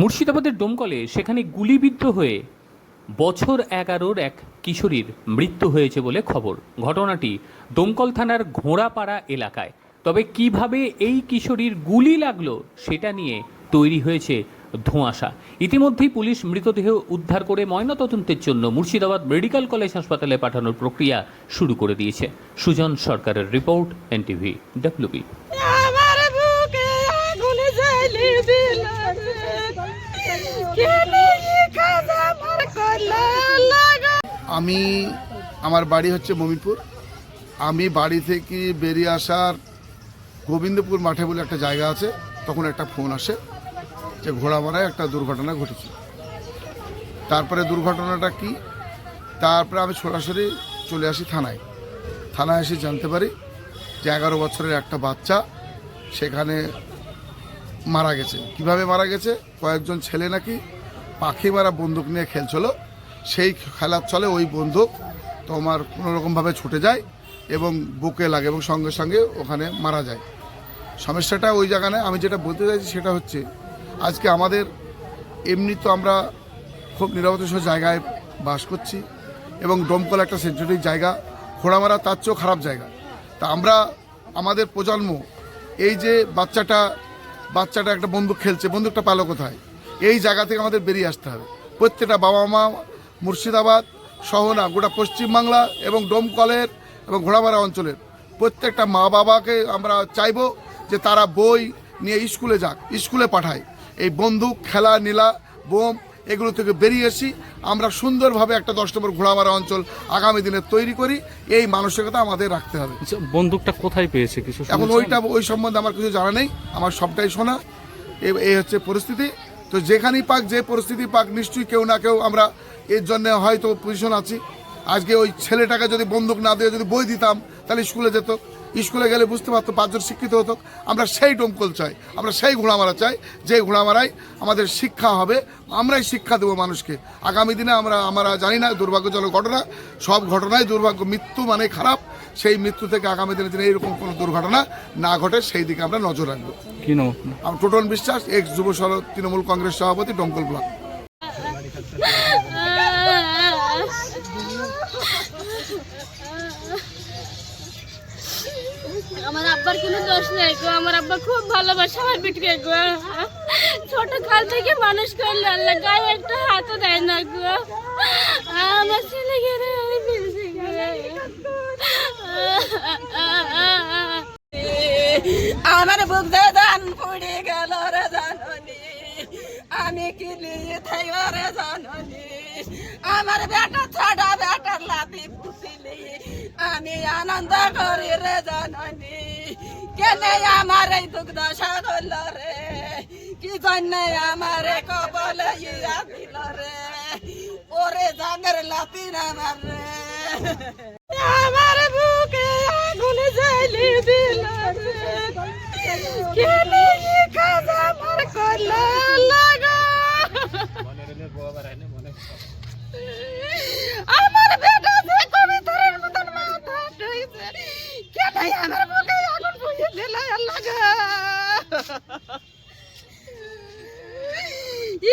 মুর্শিদাবাদের ডোমকলে সেখানে গুলিবিদ্ধ হয়ে বছর এগারোর এক কিশোরীর মৃত্যু হয়েছে বলে খবর। ঘটনাটি দমকল থানার ঘোড়াপাড়া এলাকায়। তবে কীভাবে এই কিশোরীর গুলি লাগল সেটা নিয়ে তৈরি হয়েছে ধোঁয়াশা। ইতিমধ্যেই পুলিশ মৃতদেহ উদ্ধার করে ময়নাতদন্তের জন্য মুর্শিদাবাদ মেডিকেল কলেজ হাসপাতালে পাঠানোর প্রক্রিয়া শুরু করে দিয়েছে। সুজন সরকারের রিপোর্ট, এনটিভি, ডব্লিউবি। আমি, আমার বাড়ি হচ্ছে মমিপুর। আমি বাড়ি থেকে বেরিয়ে আসার গোবিন্দপুর মাঠে বলে একটা জায়গা আছে, তখন একটা ফোন আসে যে ঘোড়ামারায় একটা দুর্ঘটনা ঘটেছে। তারপরে দুর্ঘটনাটা কি? তারপরে আমি সরাসরি চলে আসি থানায়। থানায় এসে জানতে পারি যে এগারো বছরের একটা বাচ্চা সেখানে মারা গেছে। কীভাবে মারা গেছে? কয়েকজন ছেলে নাকি পাখি মারা বন্দুক নিয়ে খেলছিল। সেই খেলার চলে ওই বন্দুক তোমার কোনোরকমভাবে ছুটে যায় এবং বুকে লাগে এবং সঙ্গে সঙ্গে ওখানে মারা যায়। সমস্যাটা ওই জায়গায় আমি যেটা বলতে চাইছি সেটা হচ্ছে, আজকে আমাদের এমনি তো আমরা খুব নিরাপত্তা জায়গায় বাস করছি এবং ডোমকল একটা সেঞ্চুরির জায়গা ঘোড়ামারা তার চেয়েও খারাপ জায়গা। তা আমরা, আমাদের প্রজন্ম, এই যে বাচ্চাটা বাচ্চাটা একটা বন্দুক খেলছে, বন্দুকটা পালো কোথায়? এই জায়গা থেকে আমাদের বেরিয়ে আসতে হবে। প্রত্যেকটা বাবা মা মুর্শিদাবাদ সহ না গোটা পশ্চিমবাংলা এবং ডোমকলের এবং ঘোড়ামারা অঞ্চলের। প্রত্যেকটা মা বাবাকে আমরা চাইব যে তারা বই নিয়ে স্কুলে যাক স্কুলে পাঠায়। এই বন্দুক খেলা নীলা বোম এগুলো থেকে বেরিয়ে এসি আমরা সুন্দরভাবে একটা দশ নম্বর ঘোড়ামারা অঞ্চল আগামী দিনে তৈরি করি। এই মানসিকতা আমাদের রাখতে হবে। আচ্ছা, বন্দুকটা কোথায় পেয়েছে কিছু এখন ওইটা ওই সম্বন্ধে আমার কিছু জানা নেই আমার সবটাই শোনা। এ- এই হচ্ছে পরিস্থিতি। তো যেখানেই পাক, যে পরিস্থিতি পাক, নিশ্চয়ই কেউ না কেউ আমরা এর জন্য হয়তো পজিশন আছি। আজকে ওই ছেলেটাকে যদি বন্দুক না দিয়ে যদি বই দিতাম, তাহলে স্কুলে যেত। স্কুলে গেলে বুঝতে পারতো পাঁচজন শিক্ষিত হতো। আমরা সেই ডোমকল চাই, আমরা সেই ঘোড়ামারা চাই, যে ঘোড়ামারায় আমাদের শিক্ষা হবে, আমরাই শিক্ষা দেবো মানুষকে। আগামী দিনে আমরা আমরা জানি না, দুর্ভাগ্যজনক ঘটনা। সব ঘটনায় দুর্ভাগ্য, মৃত্যু মানে খারাপ। সেই মৃত্যু থেকে আগামী দিনে দিনে এইরকম কোনো দুর্ঘটনা না ঘটে সেই দিকে আমরা নজর রাখব। কি নাম? আমার টোটন বিশ্বাস এক্স যুব তৃণমূল কংগ্রেস সভাপতি ডমকল ব্লক। আমার আব্বার কোনো দোষ নেই গো আমার আব্বা খুব ভালোবাসে আমার বিটকে গো। ছোট কাল থেকে মানুষ করল আল্লাহ গায়ে একটা হাতও দেয় না গো। আমার ছেলে গেলে আমি ফেলছি আমার বুক দান পড়ে গেল রে জাননি। আমি কি নিয়ে থাইব রে জাননি। আমার বেটা ছড়া বেটার লাতি ফুসিলি আমি আনন্দ করি রে জাননি। কেনে আমার এই দুঃখ দশা করল রে? কি জন্য আমার কবল ইয়া দিল রে? ওরে জানের লাতি আমার রে। আমার বুকে আগুন জ্বালি দিল রে কেনে কি কাজ আমার করল লাগা আমার বেটা যে কবিতার মতন মাথা ঢুইছে কেন আমার বুকে আগুন পুড়িয়ে দিল লাগা ই